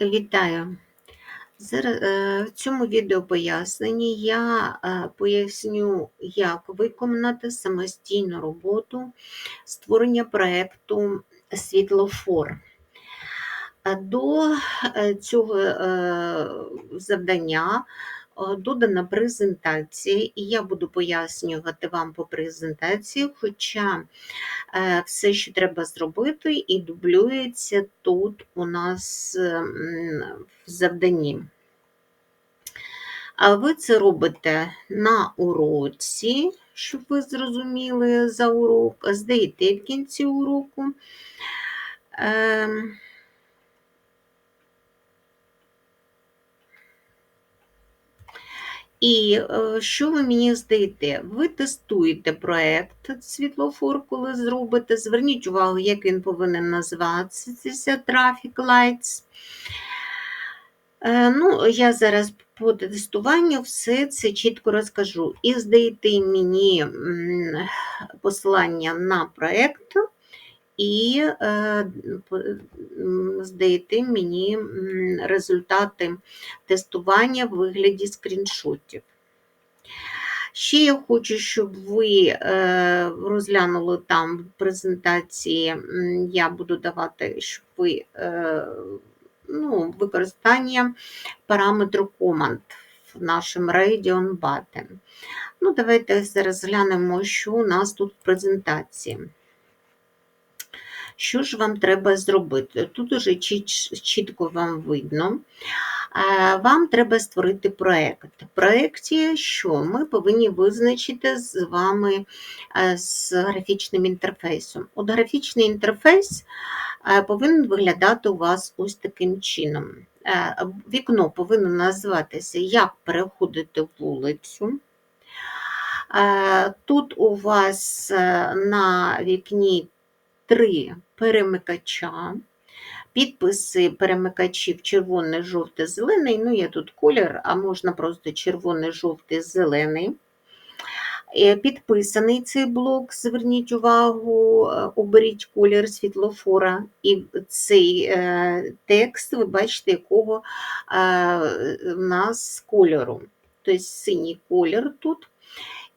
Вітаю! Е, в цьому відео поясненні я е, поясню, як виконати самостійну роботу створення проєкту світлофор. До е, цього завдання додана презентація, і я буду пояснювати вам по презентації, хоча е, все, що треба зробити, і дублюється тут у нас в завданні. А ви це робите на уроці, щоб ви зрозуміли за урок, здаєте в кінці уроку. І е, що ви мені здаєте? Ви тестуєте проєкт світлофор, коли зробите. Зверніть увагу, як він повинен називатися Traffic Lights. Е, Ну, Я зараз по тестуванню все це чітко розкажу. І здаєте мені посилання на проєкт, і е, здаєте мені результати тестування в вигляді скріншотів. Ще я хочу, щоб ви е, розглянули там в презентації, я буду давати, щоб ви е, ну, використання параметру команд в нашому Radeon Button. Ну, давайте зараз глянемо, що у нас тут в презентації. Що ж вам треба зробити? Тут уже чітко вам видно. Вам треба створити проєкт. В проєкті що? Ми повинні визначити з вами е, з графічним інтерфейсом. От графічний інтерфейс е, повинен виглядати у вас ось таким чином. Е, Вікно повинно називатися Як переходити вулицю. Тут у вас на вікні три перемикача. Підписи перемикачів червоний, жовтий, зелений. Ну, є тут колір, а можна просто червоний, жовтий, зелений. Е, Підписаний цей блок, зверніть увагу, е, оберіть колір світлофора, і цей е, текст, ви бачите, якого у нас кольору. Тобто синій колір тут.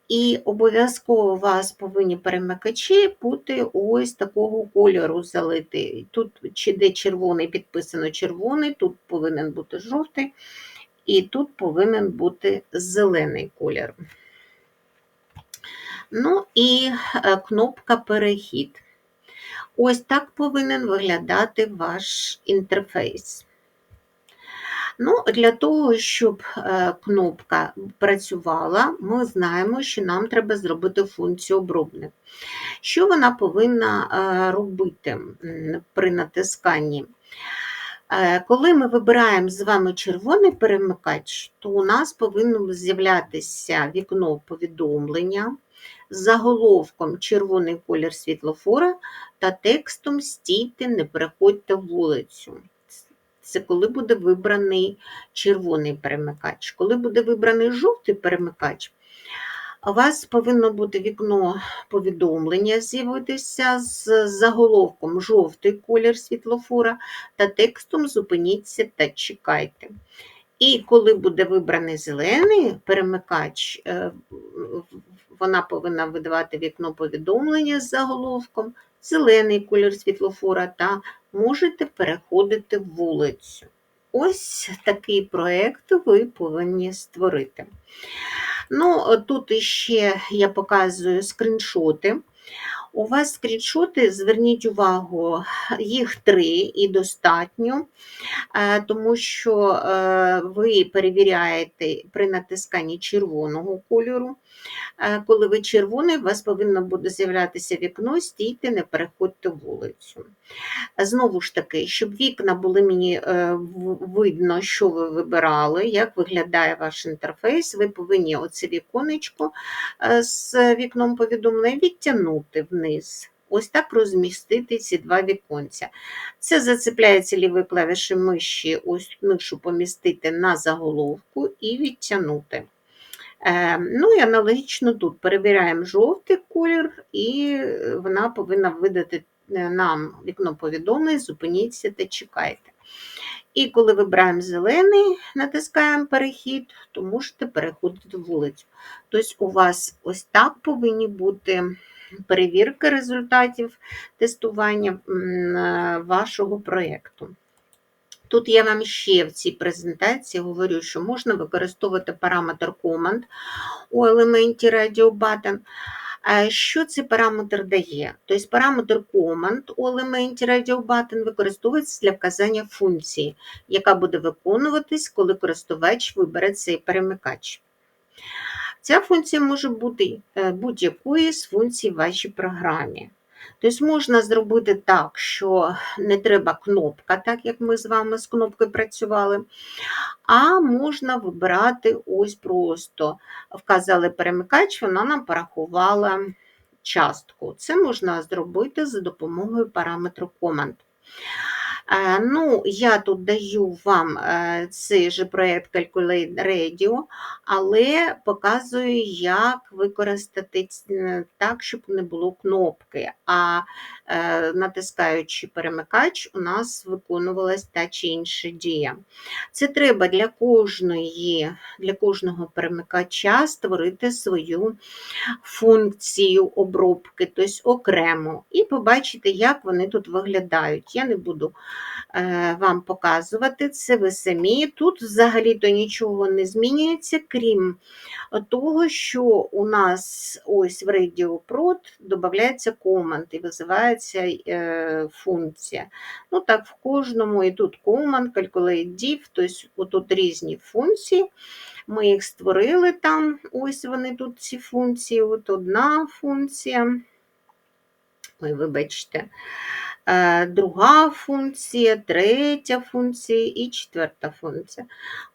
І обов'язково у вас повинні перемикачі бути ось такого кольору залити. Тут чи де червоний підписано червоний, тут повинен бути жовтий, і тут повинен бути зелений колір. Ну і е, кнопка Перехід. Ось так повинен виглядати ваш інтерфейс. Ну, Для того, щоб е, кнопка працювала, ми знаємо, що нам треба зробити функцію обробник. Що вона повинна е, робити при натисканні? Е, Коли ми вибираємо з вами червоний перемикач, то у нас повинно з'являтися вікно повідомлення з заголовком червоний колір світлофора та текстом Стійте, не переходьте вулицю. Це коли буде вибраний червоний перемикач. Коли буде вибраний жовтий перемикач, у вас повинно бути вікно повідомлення з'явитися з заголовком жовтий колір світлофора та текстом Зупиніться та чекайте. І коли буде вибраний зелений перемикач, е, вона повинна видавати вікно повідомлення з заголовком зелений колір світлофора та можете переходити вулицю. Ось такий проєкт ви повинні створити. Ну, Тут іще я показую скріншоти. У вас скріншоти, зверніть увагу, їх три і достатньо, е, тому що е, ви перевіряєте при натисканні червоного кольору. Коли ви червоний, у вас повинно буде з'являтися вікно, стійте, не переходьте вулицю. Знову ж таки, щоб вікна були мені е, видно, що ви вибирали, як виглядає ваш інтерфейс, ви повинні оце віконечко е, з вікном повідомлення відтягнути вниз. Ось так розмістити ці два віконця. Це зацепляється лівою клавішею миші, ось мишу помістити на заголовку і відтягнути. Е, Ну і аналогічно тут перевіряємо жовтий колір, і вона повинна видати е, нам вікно повідомлень, зупиніться та чекайте. І коли вибираємо зелений, натискаємо перехід, то можете переходити вулицю. Тобто у вас ось так повинні бути перевірки результатів тестування е, вашого проєкту. Тут я вам ще в цій презентації говорю, що можна використовувати параметр Command у елементі Radio Button. Що цей параметр дає? Тобто параметр Command у елементі Radio Button використовується для вказання функції, яка буде виконуватись, коли користувач вибере цей перемикач. Ця функція може бути е, будь-якої з функцій в вашій програмі. Тобто можна зробити так, що не треба кнопка, так як ми з вами з кнопкою працювали, а можна вибирати ось просто вказали перемикач, вона нам порахувала частку. Це можна зробити за допомогою параметру Command. Е, Ну, я тут даю вам е, цей же проєкт Calculate Radio, але показую, як використати так, щоб не було кнопки. А е, натискаючи перемикач, у нас виконувалась та чи інша дія. Це треба для кожної, для кожного перемикача створити свою функцію обробки, тобто окремо, і побачити, як вони тут виглядають. Я не буду вам показувати це ви самі. Тут взагалі-то нічого не змінюється, крім того, що у нас ось в Radio Prod додається команд і визивається е, функція. Ну так, в кожному і тут command, calculate div, тобто тут різні функції. Ми їх створили там, ось вони тут ці функції, от одна функція. Ой, вибачте, е, друга функція, третя функція і четверта функція.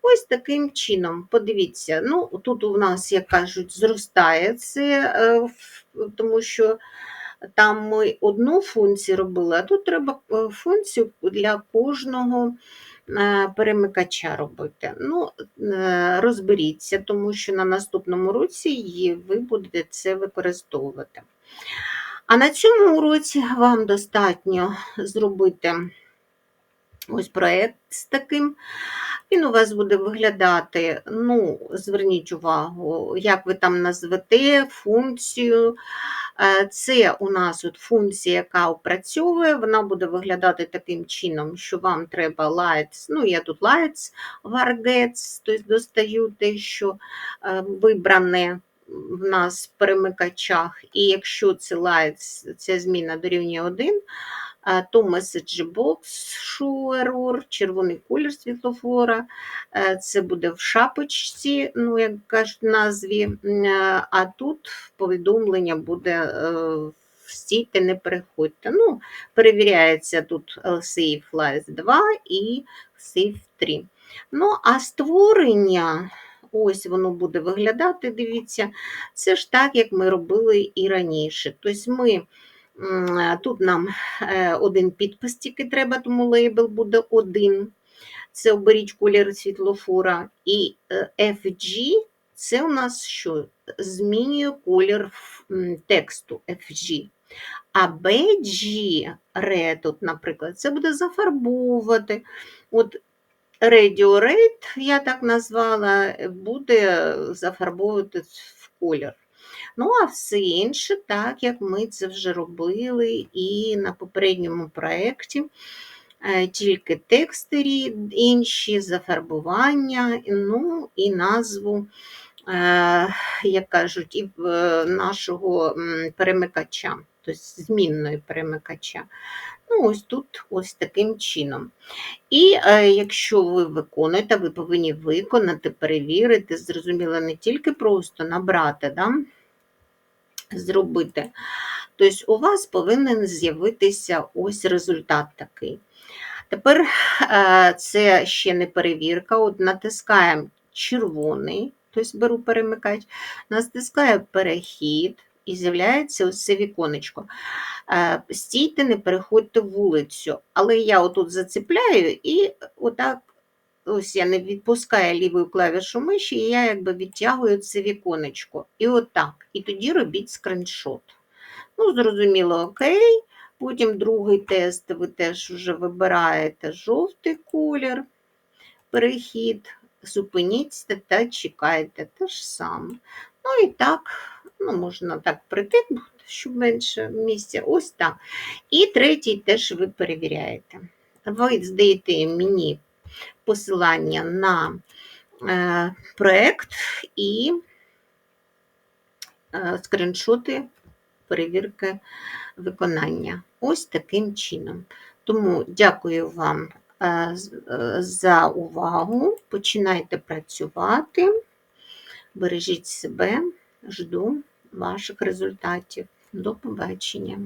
Ось таким чином, подивіться, ну, тут у нас, як кажуть, зростає це, е, тому що там ми одну функцію робили, а тут треба е, функцію для кожного е, перемикача робити. Ну, е, розберіться, тому що на наступному році ви будете це використовувати. А на цьому уроці вам достатньо зробити ось проєкт з таким. Він у вас буде виглядати, ну, зверніть увагу, як ви там назвете функцію. Е, Це у нас от функція, яка опрацьовує, вона буде виглядати таким чином, що вам треба lights, ну я тут lights var тобто достаю те, що е, вибране в нас в перемикачах, і якщо це ця зміна дорівнює 1, е, то box show error, червоний колір світлофора, е, це буде в шапочці, ну, як кажуть назві, е, а тут повідомлення буде стійте, не переходьте. Ну, перевіряється тут Save Lies 2 і Save 3. Ну, а створення, ось воно буде виглядати, дивіться, це ж так, як ми робили і раніше. Тобто ми тут нам е, один підпис тільки треба, тому лейбл буде один. Це оберіть колір світлофора. І е, FG це у нас що? Змінює колір тексту FG. А BG Red, от, наприклад, це буде зафарбовувати. От Radio Red, я так назвала, буде зафарбовувати в колір. Ну, а все інше, так як ми це вже робили і на попередньому проєкті, е, тільки текстері інші, зафарбування, ну і назву, е, як кажуть, і е, нашого перемикача, тобто змінної перемикача. Ну, ось тут ось таким чином. І е, якщо ви виконуєте, ви повинні виконати, перевірити, зрозуміло, не тільки просто набрати, да, зробити. Тобто у вас повинен з'явитися ось результат такий. Тепер е, це ще не перевірка. От натискаємо червоний, тобто беру перемикач, натискаю перехід і з'являється ось це віконечко. Е, Стійте, не переходьте вулицю. Але я отут зацепляю і отак. Ось я не відпускаю лівою клавішу миші, і я якби відтягую це віконечко. І отак. І тоді робіть скріншот. Ну, зрозуміло, окей. Потім другий тест ви теж вже вибираєте жовтий колір, перехід, зупиніться та чекайте те ж саме. Ну і так, ну, можна так прийти, щоб менше місця. Ось так. І третій теж ви перевіряєте. Ви здаєте мені посилання на е, проєкт і е, скріншоти перевірки виконання. Ось таким чином. Тому дякую вам е, е, за увагу. Починайте працювати. Бережіть себе, жду ваших результатів. До побачення.